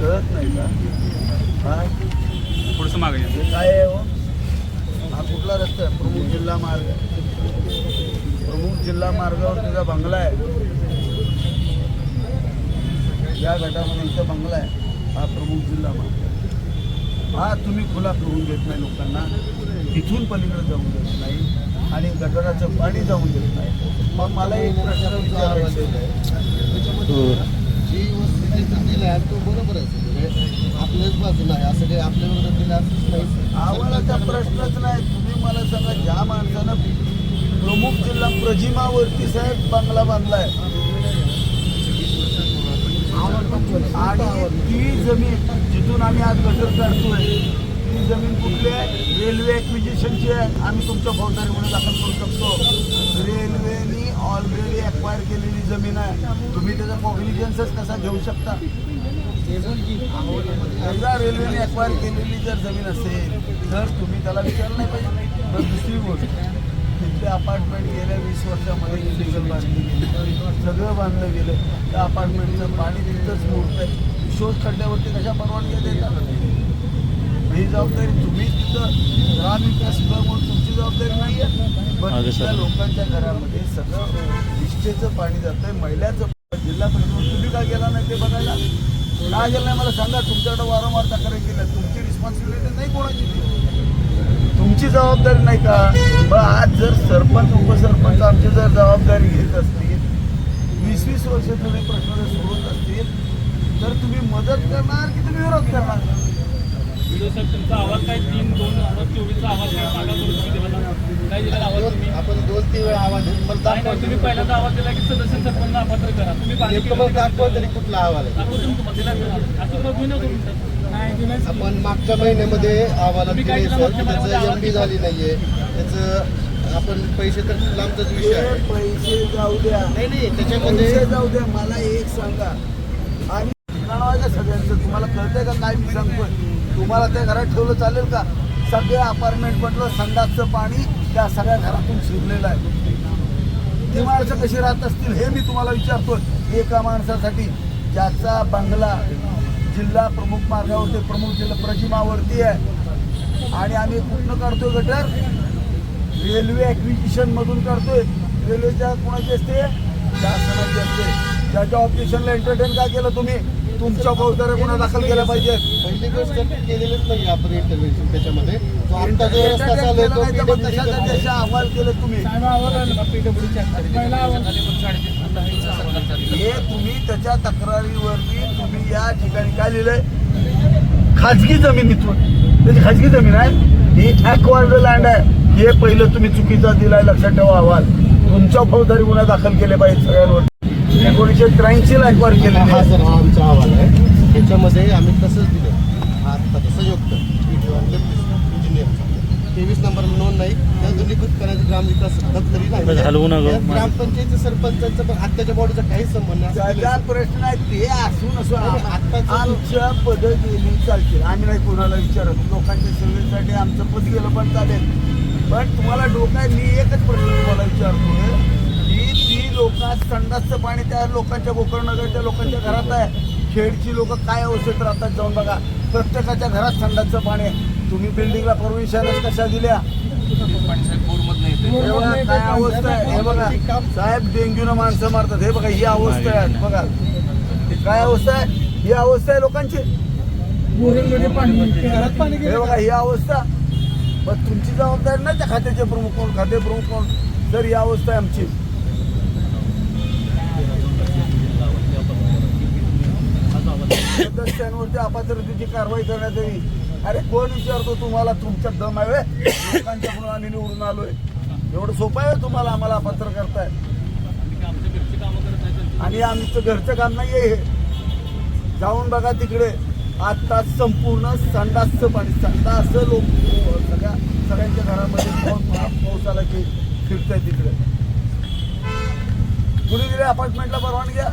कळत नाही का? हा? थोडंसं मागे. हे काय आहे हो? हा कुठला रस्ता आहे? प्रमुख जिल्हा मार्ग. प्रमुख जिल्हा मार्गावर तुझा बंगला आहे. या गटामध्ये इथं बंगला आहे. हा प्रमुख जिल्हा मार्ग. आहे. हा तुम्ही खुला करून देत नाही लोकांना. तिथून पलीकडे जाऊन देत नाही. आणि गटाराचं पाणी जाऊन देत नाही. मग मला एक प्रश्न विचारायचा आहे. जी जे दिला आहे तो बरोबर आहे म्हणजे आपल्याच बाजूला आहे असं काही आपल्या विरोधात दिलं असंच नाही. आम्हालाचा प्रश्नच नाही. तुम्ही मला सांगा ज्या माणसानं प्रमुख जिल्हा प्रजिमावरती साहेब बंगला बांधलाय आणि ती जमीन जिथून आम्ही आज गटर काढतोय ती जमीन कुठली आहे? रेल्वे ॲक्विजिशनची आहे. आम्ही तुमच्या फौजदारी म्हणून दाखल करू शकतो. रेल्वेनी ऑलरेडी ॲक्वायर केलेली जमीन आहे. तुम्ही त्याचा कॉग्निजन्सच कसा घेऊ शकता? एकदा रेल्वेने ॲक्वायर केलेली जर जमीन असेल तर तुम्ही त्याला विचारलं नाही पाहिजे. पण दुसरी गोष्ट तिथले अपार्टमेंट गेल्या वीस वर्षामध्ये इलिगल बांधली गेली. सगळं बांधलं गेलं. त्या अपार्टमेंटचं पाणी तिथंच मोडतंय शोध खड्ड्यावरती कशा परवानग्या देतात? ही जबाबदारी तुम्ही तिथं ग्रामविकास विभाग म्हणून तुमची जबाबदारी नाही आहे पण तिथल्या लोकांच्या घरामध्ये सगळं विष्ठेचं पाणी जातंय. मैल्याचं जिल्हा परिषद तुम्ही का गेला नाही ते बघायला? का गेला नाही मला सांगा. तुमच्याकडे वारंवार तक्रारी केल्या. तुमची रिस्पॉन्सिबिलिटी नाही कोणाची. तुमची जबाबदारी नाही का? मग आज जर सरपंच उपसरपंच आमची जर जबाबदारी घेत असतील वीस वीस वर्ष तुम्ही प्रश्न जर सोडवत असतील तर तुम्ही मदत करणार की तुम्ही विरोध करणार? व्हिडिओ साहेब तुमचा आवाज काय? तीन दोन हजार चोवीसचा आवाज काय? मागा करून तुम्ही दिला ना? काय दिलेला आवाज तुम्ही? आपण दोन तीन वेळा आवाज देऊन मला नाही नाही तुम्ही पहिल्यांदा आवाज दिला की सदस्य सरपंच अपात्र करा. तुम्ही बाकी नेमकं मग दाखवा तरी कुठला अहवाल आहे. दाखवतो मी तुम्हाला. दिला असं बघू नको नाही दिलाच की. आपण मागच्या महिन्यामध्ये आम्हाला तुम्ही काय दिले केलं? सर. मागच्या त्याचं एम पी झाली नाहीये. त्याचं आपण पैसे तर लांबचाच विषय हे आहे पैसे जाऊ द्या. नाही नाही त्याच्यामध्ये पैसे जाऊ द्या. मला एक सांगा. आणि सगळ्यांचं तुम्हाला कळतंय का काय मी सांगतोय? तुम्हाला त्या घरात ठेवलं चालेल का? सगळ्या अपार्टमेंट म्हटलं संडासचं पाणी त्या सगळ्या घरातून शिरलेलं आहे. ती माणसं कशी राहत असतील हे मी तुम्हाला विचारतो. एका माणसासाठी ज्याचा बंगला जिल्हा प्रमुख मार्गावरती प्रमुख जिल्हा प्रजिमावरती आहे. आणि आम्ही कुठनं काढतोय गटर? रेल्वे ॲक्विजिशन मधून काढतोय. रेल्वेच्या कोणाची असते? शासनाची असते. ज्याच्या ऑब्जेक्शनला एंटरटेन का केलं तुम्ही? तुमच्या फौजदाऱ्या गुन्हा दाखल केला पाहिजे पहिली गोष्ट केलेलीच नाही आपण इंटरव्ह्यू त्याच्यामध्ये. अहवाल केले तुम्ही? हे तुम्ही त्याच्या तक्रारीवरती तुम्ही या ठिकाणी काय लिहिलंय? खाजगी जमिनीतून. त्याची खाजगी जमीन आहे. ही ॲक्वार्ड लँड आहे. हे पहिलं तुम्ही चुकीचा दिलाय. लक्षात ठेवा अहवाल. तुमच्या फौजदारी गुन्हा दाखल केले पाहिजे सगळ्यांवर. एकोणीसशे त्र्याऐंशी ला ॲक्वायर केलेले हा सर हा आमचा अहवाल आहे. त्याच्यामध्ये आम्ही तसंच दिलं. हा आता संयुक्त इंजिनियर तेवीस नंबर नोंद नाही. त्या दोन्हीकृत करायचं ग्रामविकास दप्तरी नाही. त्यात ग्रामपंचायत सरपंचांचं पण आत्ताच्या बॉडीचा काहीच संबंध नाही. प्रश्न आहे ते असून असो आत्ताचं- आमच्या पद गेली चालतील. आम्ही नाही कोणाला विचारत. लोकांच्या सेवेसाठी आमचं पद गेलं पण चालेल. पण तुम्हाला डोका आहे, मी एकच प्रश्न तुम्हाला विचारतोय. लोक संडासचं पाणी त्या लोकांच्या गोकर्णनगरच्या लोकांच्या घरात आहे. खेडची लोक काय अवस्थेत राहतात जाऊन बघा. प्रत्येकाच्या घरात संडासचं पाणी आहे. तुम्ही बिल्डिंगला परमिशनच कशा दिल्या? हे बघा काय अवस्था आहे. हे बघा. साहेब डेंग्यूनं माणसं मारतात. हे बघा ही अवस्था आहे. बघा. काय अवस्था आहे? ही अवस्था आहे लोकांची. हे बघा ही अवस्था. पण तुमची जबाबदारी नाही त्या खात्याचे प्रमुख कोण? खाते प्रमुख कोण? तर ही अवस्था आहे आमची. कोणत्या अपात्रतेची कारवाई करण्यात यावी? अरे कोण विचारतो तुम्हाला? तुमच्या दम आहे लोकांच्या म्हणून आम्ही निवडून आलोय. एवढं सोपं आहे तुम्हाला आम्हाला अपात्र करताय? आणि आणि आमचं घरचं काम नाही हे. जाऊन बघा तिकडे. आता संपूर्ण संडासचं पाणी संडास लोक सगळ्या सगळ्यांच्या घरामध्ये पाऊस पाऊस आला की फिरताय तिकडे. कुणी दिले अपार्टमेंटला परवानग्या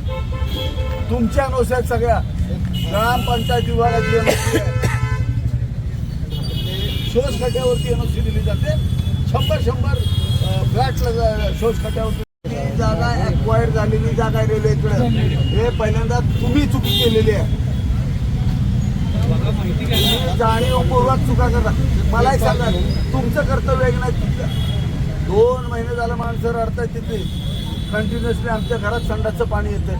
तुमच्या अनुसार सगळ्या. ग्रामपंचायत विभागाची एनओसी शोष एनओसी दिली जाते. शंभर शंभर फ्लॅटला शोष खात्यावरती जागा अक्वायर झालेली जागा आहे रेल्वेकडे हे पहिल्यांदा तुम्ही चुकी केलेली आहे. जाणीवपूर्वक चुका करता मला एक सांगा. तुमचं कर्तव्य आहे की नाही? तुमचं दोन महिने झालं माणसं रडतायत तिथे. कंटिन्युअसली आमच्या घरात संडासचं पाणी येतंय.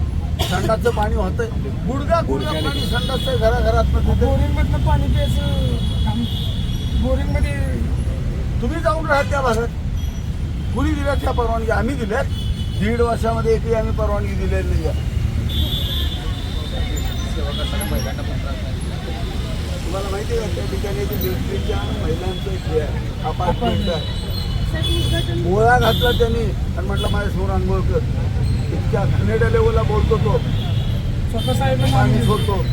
संडासचं पाणी होतंय. गुडगा गुडगा पाणी संडासचं घराघरात बोरिंग मधनं पाणी प्यायचं बोरिंगमध्ये तुम्ही जाऊन राहा त्या भागात. कुणी दिल्या त्या परवानगी? आम्ही दिल्यात. दीड वर्षामध्ये एकही आम्ही परवानगी दिलेली नाही आहे. तुम्हाला माहिती आहे का त्या ठिकाणी महिलांचं हे अपार्टमेंट आहे. गोळा घातला त्यांनी. आणि म्हटलं माझ्यासमोर अंघोळ कर. इतक्या घाणेड्या लेवलला बोलतो तो. स्वतः पाणी सोडतो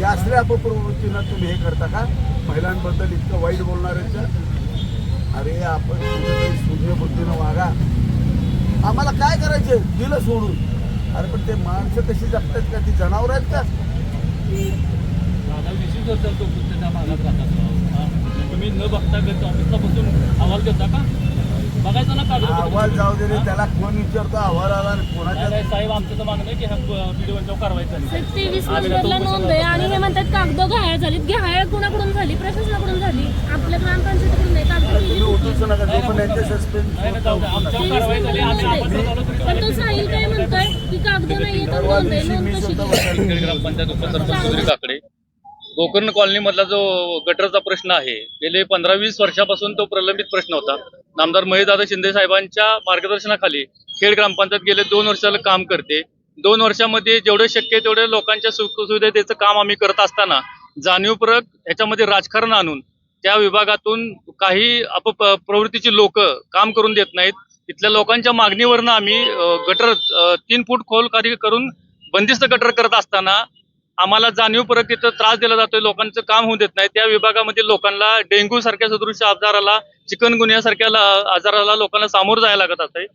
या असल्या अपप्रवृत्तीनं तुम्ही हे करता का? महिलांबद्दल इतकं वाईट बोलणाऱ्यांच्या अरे आपण सूर्य बुद्धीनं वागा. आम्हाला काय करायचे दिलं सोडून. अरे पण ते माणसं कशी जगतात का? ती जनावर आहेत का? तुम्ही न बघता ऑफिसला बसून अहवाल देता का? बघायचा ना कागद आवाज जाऊ दे रे त्याला कोण विचारतो? अहवाल आला आणि कोणाच्या साहेब आमचं तर मागणं आहे की ह्या व्हिडिओवर कारवाई झाली. तेवीस नंबरला नोंद आहे आणि हे म्हणतात कागद घायाळ झालीत. घायाळ कुणाकडून झाली? प्रशासनाकडून झाली. आपल्या ग्रामपंचायतीकडून नाही कागद नका जो पण यांचे झाली झालो पण तो साहिल काय म्हणतोय? की नाहीये तर नोंद आहे. नोंद कशी ग्रामपंचायत उपसरपंच गोकर्ण कॉलनीमधला जो गटरचा प्रश्न आहे गेले पंधरा वीस वर्षापासून तो प्रलंबित प्रश्न होता. नामदार महेशदादा शिंदे साहेबांच्या मार्गदर्शनाखाली खेड ग्रामपंचायत गेले दोन वर्षाला काम करते. दोन वर्षामध्ये जेवढे शक्य तेवढे लोकांच्या सुखसुविधेचं काम आम्ही करत असताना जाणीवपूर्वक ह्याच्यामध्ये राजकारण आणून त्या विभागातून काही अप प्रवृत्तीची लोक काम करून देत नाहीत. तिथल्या लोकांच्या मागणीवरनं आम्ही गटर तीन फूट खोल कार्य करून बंदिस्त गटर करत असताना आम्हाला जाणीवपूर्वक तिथं त्रास दिला जातोय लोकांचं काम होऊ देत नाही. त्या विभागामध्ये लोकांना डेंग्यू सारख्या सदृश आजाराला चिकनगुनिया सारख्या आजाराला लोकांना सामोरं जायला लागत असते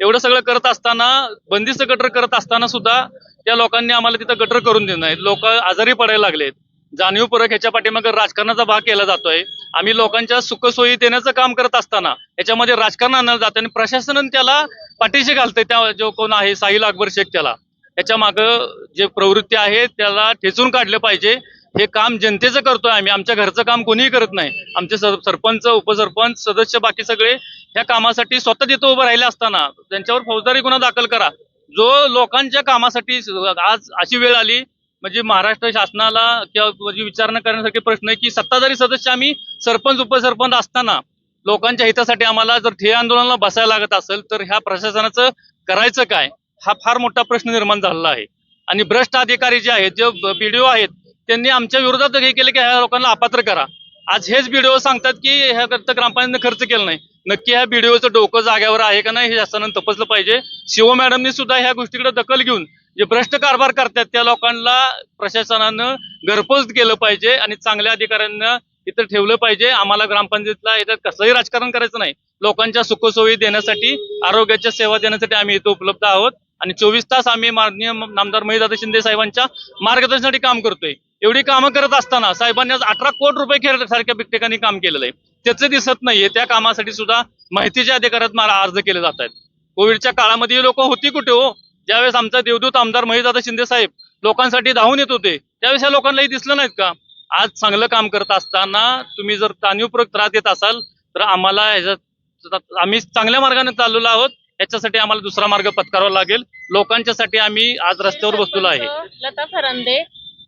एवढं सगळं करत असताना बंदिस्त गटर करत असताना सुद्धा त्या लोकांनी आम्हाला तिथं गटर करून दिलं नाही. लोक आजारी पडायला लागलेत. जाणीवपूर्वक ह्याच्या पाठीमागे राजकारणाचा भाग केला जातोय. आम्ही लोकांच्या सुखसोयी देण्याचं काम करत असताना याच्यामध्ये राजकारण आणलं जातं आणि प्रशासन त्याला पाठीशी घालतंय. त्या जो कोण आहे साहिल अकबर शेख त्याला. त्याच्या मागं जे प्रवृत्ती आहे त्याला ठेचून काढलं पाहिजे. हे काम जनतेचं करतोय आम्ही. आमच्या घरचं काम कोणीही करत नाही. आमचे सर- सरपंच उपसरपंच सदस्य बाकी सगळे ह्या कामासाठी स्वतः तिथं उभं राहिले असताना त्यांच्यावर फौजदारी गुन्हा दाखल करा. जो लोकांच्या कामासाठी आज अशी वेळ आली म्हणजे महाराष्ट्र शासनाला किंवा म्हणजे विचारणा करण्यासाठी प्रश्न आहे की सत्ताधारी सदस्य आम्ही सरपंच उपसरपंच असताना लोकांच्या हितासाठी आम्हाला जर ठे आंदोलनाला बसायला लागत असेल तर ह्या प्रशासनाचं करायचं काय? हा फार मोठा प्रश्न निर्माण झालेला आहे. आणि भ्रष्ट अधिकारी जे आहेत जे बीडीओ आहेत त्यांनी आमच्या विरोधात हे केले की ह्या लोकांना अपात्र करा. आज हेच बीडीओ सांगतात की ह्या करता ग्रामपंचायतीने खर्च केला नाही. नक्की ह्या बीडीओचं डोकं जाग्यावर आहे का नाही हे शासनानं तपासलं पाहिजे. शिव मॅडमनी सुद्धा ह्या गोष्टीकडे दखल घेऊन जे भ्रष्ट कारभार करतात त्या लोकांना प्रशासनानं घरपोच केलं पाहिजे आणि चांगल्या अधिकाऱ्यांना इथं ठेवलं पाहिजे. आम्हाला ग्रामपंचायतीला याच्यात कसलंही राजकारण करायचं नाही. लोकांच्या सुखसोयी देण्यासाठी आरोग्याच्या सेवा देण्यासाठी आम्ही इथं उपलब्ध आहोत. आणि चोवीस तास आम्ही माननीय नामदार महेदादा शिंदे साहेबांच्या मार्गदर्शनासाठी काम करतोय. एवढी कामं करत असताना साहेबांनी आज अठरा कोटी रुपये खेळ सारख्या ठिकाणी काम केलेलं आहे. त्याचं दिसत नाहीये. त्या कामासाठी सुद्धा माहितीच्या अधिकारात मला अर्ज केले जात आहेत. कोविडच्या काळामध्ये लोक होती कुठे हो? ज्यावेळेस आमचा देवदूत आमदार महेशदादा शिंदे साहेब लोकांसाठी धावून येत होते त्यावेळेस या लोकांनाही दिसलं नाहीत का? आज चांगलं काम करत असताना तुम्ही जर जाणीवपूर्वक त्रास देत असाल तर आम्हाला ह्याच्यात आम्ही चांगल्या मार्गाने चाललेलो आहोत. याच्यासाठी आम्हाला दुसरा मार्ग पत्करावा लागेल. लोकांच्यासाठी आम्ही आज रस्त्यावर बसलेलो आहे. लता फरांदे.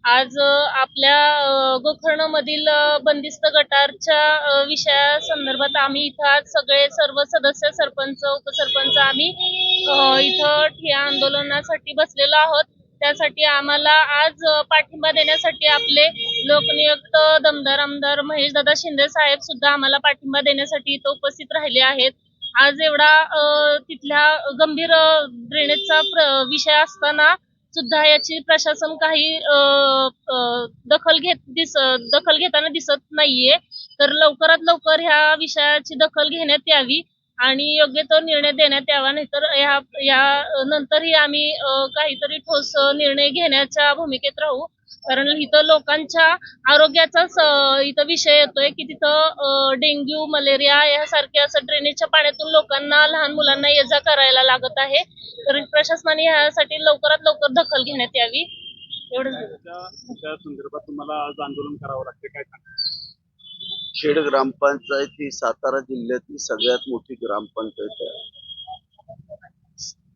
आज आपल्या गोकर्ण मधील बंदिस्त गटारच्या विषया संदर्भात आम्ही इथं आज सगळे सर्व सदस्य सरपंच उपसरपंच आम्ही इथं ठिय्या आंदोलनासाठी बसलेलो आहोत. त्यासाठी आम्हाला आज पाठिंबा देण्यासाठी आपले लोकनियुक्त दमदार आमदार महेशदादा शिंदे साहेब सुद्धा आम्हाला पाठिंबा देण्यासाठी इथं उपस्थित राहिले आहेत. आज एवढा तिथल्या गंभीर ड्रेनेजचा विषय असताना सुद्धा याची प्रशासन काही अ, दखल घेत दिस दखल घेताना दिसत नाहीये. तर लवकरात लवकर ह्या विषयाची दखल घेण्यात यावी आणि योग्य तो निर्णय देण्यात यावा. नाहीतर या या नंतरही आम्ही काहीतरी ठोस निर्णय घेण्याच्या भूमिकेत राहू. कारण इथं लोकांच्या आरोग्याचाच इथं विषय येतोय की तिथं डेंग्यू मलेरिया यासारख्या असं ड्रेनेजच्या पाण्यातून लोकांना लहान मुलांना ये जा करायला लागत आहे. तर प्रशासनाने ह्यासाठी लवकरात लवकर दखल घेण्यात यावी. एवढंच संदर्भात तुम्हाला आज आंदोलन करावं लागतं काय खेड ग्रामपंचायत ही सातारा जिल्ह्यातली सगळ्यात मोठी ग्रामपंचायत आहे.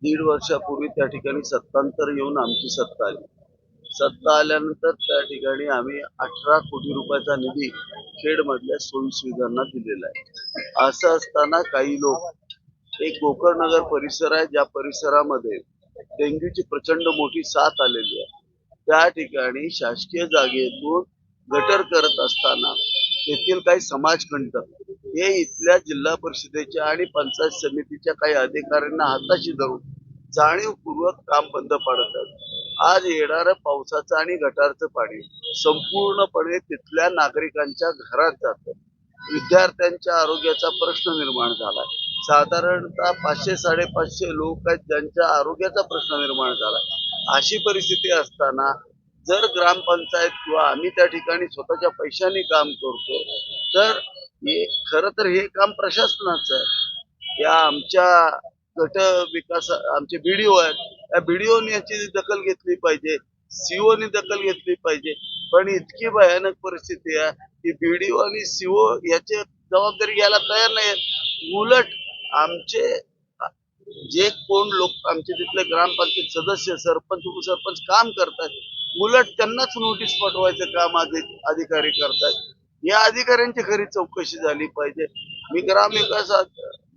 दीड वर्षापूर्वी त्या ठिकाणी सत्तांतर येऊन आमची सत्ता आली. सत्ता आल्यानंतर त्या ठिकाणी आम्ही अठरा कोटी रुपयाचा निधी खेडमधल्या सोयीसुविधांना दिलेला आहे. असं असताना काही लोक एक गोकर्णनगर परिसर आहे ज्या परिसरामध्ये डेंग्यूची प्रचंड मोठी साथ आलेली आहे. त्या ठिकाणी शासकीय जागेतून गटर करत असताना तेथील काही समाजकंटक हे इथल्या जिल्हा परिषदेच्या आणि पंचायत समितीच्या काही अधिकाऱ्यांना हाताशी धरून जाणीवपूर्वक काम बंद पाडत आहेत. आज येणारं पावसाचं आणि गटारचं पाणी संपूर्णपणे तिथल्या नागरिकांच्या घरात जातं. विद्यार्थ्यांच्या आरोग्याचा प्रश्न निर्माण झाला. साधारणतः पाचशे साडेपाचशे लोक आहेत ज्यांच्या आरोग्याचा प्रश्न निर्माण झाला. अशी परिस्थिती असताना जर ग्रामपंचायत किंवा आम्ही त्या ठिकाणी स्वतःच्या पैशाने काम करतो तर हे खरं तर हे काम प्रशासनाचं आहे. या आमच्या गट विकास आमचे बीडीओ आहेत बीडीओने याची दखल घेतली पाहिजे सीओनी दखल घेतली पाहिजे. पण इतकी भयानक परिस्थिती आहे की बीडीओ आणि सीओ याची जबाबदारी घ्यायला तयार नाही उलट आमचे जे कोण लोक आमचे तिथले ग्रामपंचायत सदस्य सरपंच उपसरपंच काम करतात उलट त्यांनाच नोटीस पाठवायचं काम अधिकारी करतात या अधिकाऱ्यांची खरी चौकशी झाली पाहिजे. मी ग्रामविकास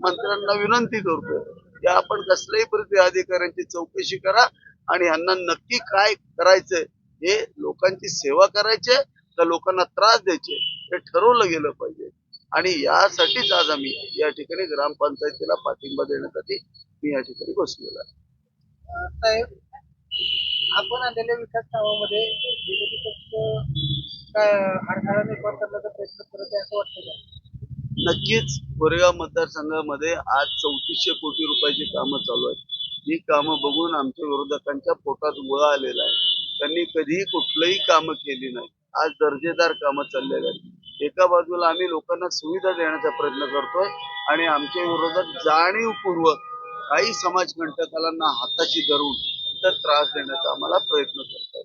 मंत्र्यांना विनंती करतो या आपण कसल्याही प्रति अधिकाऱ्यांची चौकशी करा आणि यांना नक्की काय करायचंय हे लोकांची सेवा करायचे का लोकांना त्रास द्यायचे हे ठरवलं गेलं पाहिजे. आणि यासाठीच आज आम्ही या ठिकाणी ग्रामपंचायतीला पाठिंबा देण्यासाठी मी या ठिकाणी बसलेलो आहे. आपण आलेल्या विकास कामामध्ये विरोधी पक्ष काय अडथळा निर्माण करण्याचा प्रयत्न करत आहे असं वाटतं का? नक्कीच कोरेगाव मतदारसंघामध्ये आज चौतीसशे कोटी रुपयाची कामं चालू आहेत. ही कामं बघून आमच्या विरोधकांच्या पोटात गोळा आलेला आहे. त्यांनी कधीही कुठलंही कामं केली नाही. आज दर्जेदार कामं चाललेली आहेत. एका बाजूला आम्ही लोकांना सुविधा देण्याचा प्रयत्न करतोय आणि आमचे विरोधक जाणीवपूर्वक काही समाजकंटकालांना हाताशी धरून तर त्रास देण्याचा आम्हाला प्रयत्न करताय